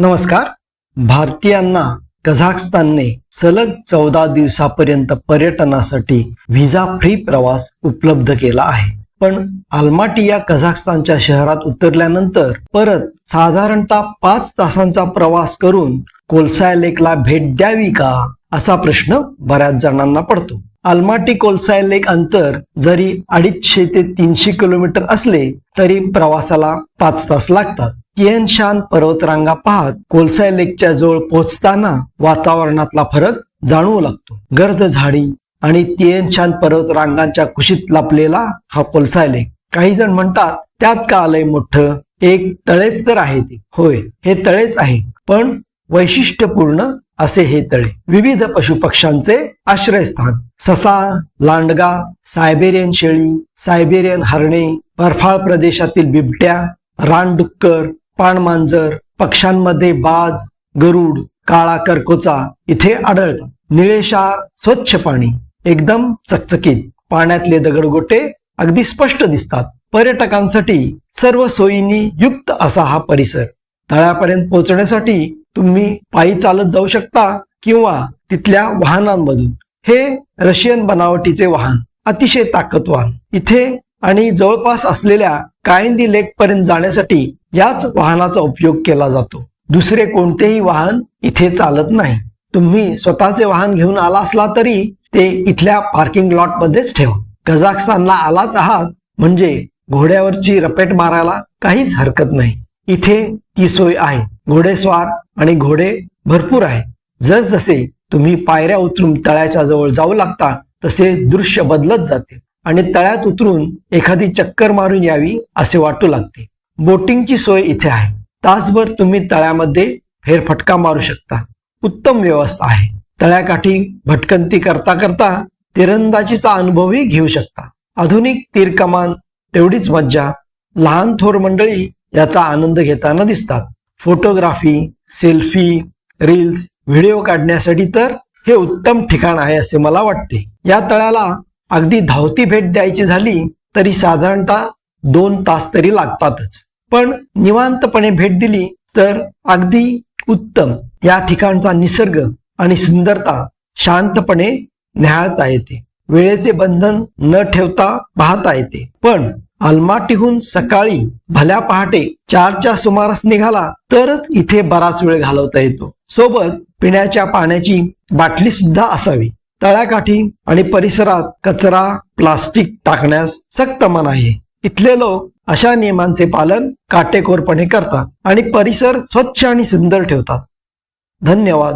नमस्कार. भारतीयांना कझाकस्तानने सलग चौदा दिवसापर्यंत पर्यटनासाठी व्हिसा फ्री प्रवास उपलब्ध केला आहे. पण आल्माटी या कझाकस्तानच्या शहरात उतरल्यानंतर परत साधारणतः पाच तासांचा प्रवास करून कोलसाय लेकला भेट द्यावी का असा प्रश्न बऱ्याच जणांना पडतो. आलमाटी कोलसाय लेक अंतर जरी अडीचशे ते तीनशे किलोमीटर असले तरी प्रवासाला पाच तास लागतात. किएन शान पर्वतरांगा पाहत कोलसाय लेकच्या जवळ पोहोचताना वातावरणातला फरक जाणवू लागतो. गर्द झाडी आणि तिएन शान पर्वतरांगांच्या कुशीत लपलेला हा कोलसाय लेक. काही जण म्हणतात त्यात का आलंय मोठं? एक तळेच तर आहे ते. होय हे तळेच आहे. पण वैशिष्ट्यपूर्ण असे हे तळे. विविध पशुपक्ष्यांचे आश्रयस्थान. ससा लांडगा सायबेरियन शेळी सायबेरियन हरणे बर्फाळ प्रदेशातील बिबट्या रानडुक्कर पाणमांजर पक्ष्यांमध्ये बाज गरुड काळा करकोचा इथे आढळतात. निळेशार स्वच्छ पाणी एकदम चकचकीत. पाण्यातले दगडगोटे अगदी स्पष्ट दिसतात. पर्यटकांसाठी सर्व सोयींनी युक्त असा हा परिसर. तळ्यापर्यंत पोहोचण्यासाठी तुम्ही पायी चालत जाऊ शकता किंवा तिथल्या वाहनांमधून. हे रशियन बनावटीचे वाहन अतिशय ताकदवान. इथे आणि जवळपास असलेल्या कायंदी लेक पर्यंत जाण्यासाठी याच वाहनाचा उपयोग केला जातो. दुसरे कोणतेही वाहन इथे चालत नाही. तुम्ही स्वतःचे वाहन घेऊन आला असला तरी ते इथल्या पार्किंग लॉट मध्येच ठेवा. कझाकस्तानला आलाच आहात म्हणजे घोड्यावरची रपेट मारायला काहीच हरकत नाही. इथे ती सोय आहे. घोडेस्वार आणि घोडे भरपूर आहेत जसजसे तुम्ही पायऱ्या उतरून तळ्याच्या जवळ जाऊ लागता तसे दृश्य बदलत जाते आणि तळ्यात उतरून एखादी चक्कर मारून यावी असे वाटू लागते. बोटिंगची सोय इथे आहे. तासभर तुम्ही तळ्यामध्ये फेरफटका मारू शकता. उत्तम व्यवस्था आहे. तळ्याकाठी भटकंती करता करता तिरंदाजीचा अनुभवही घेऊ शकता. आधुनिक तीरकमान तेवढीच मज्जा लहान थोर मंडळी याचा आनंद घेताना दिसतात. फोटोग्राफी सेल्फी रील्स व्हिडिओ काढण्यासाठी तर हे उत्तम ठिकाण आहे असे मला वाटते. या तळ्याला अगदी धावती भेट द्यायची झाली तरी साधारणतः दोन तास तरी लागतातच. पण निवांतपणे भेट दिली तर अगदी उत्तम. या ठिकाणचा निसर्ग आणि सुंदरता शांतपणे न्याहाळता येते. वेळेचे बंधन न ठेवता पाहता येते. पण अलमाटीहून सकाळी भल्या पहाटे चारच्या सुमारास निघाला तरच इथे बराच वेळ घालवता येतो. सोबत पिण्याच्या पाण्याची बाटली सुद्धा असावी. तळ्याकाठी आणि परिसरात कचरा प्लास्टिक टाकण्यास सक्त मन आहे. इथले लोक अशा नियमांचे पालन काटेकोरपणे करतात आणि परिसर स्वच्छ आणि सुंदर ठेवतात. धन्यवाद.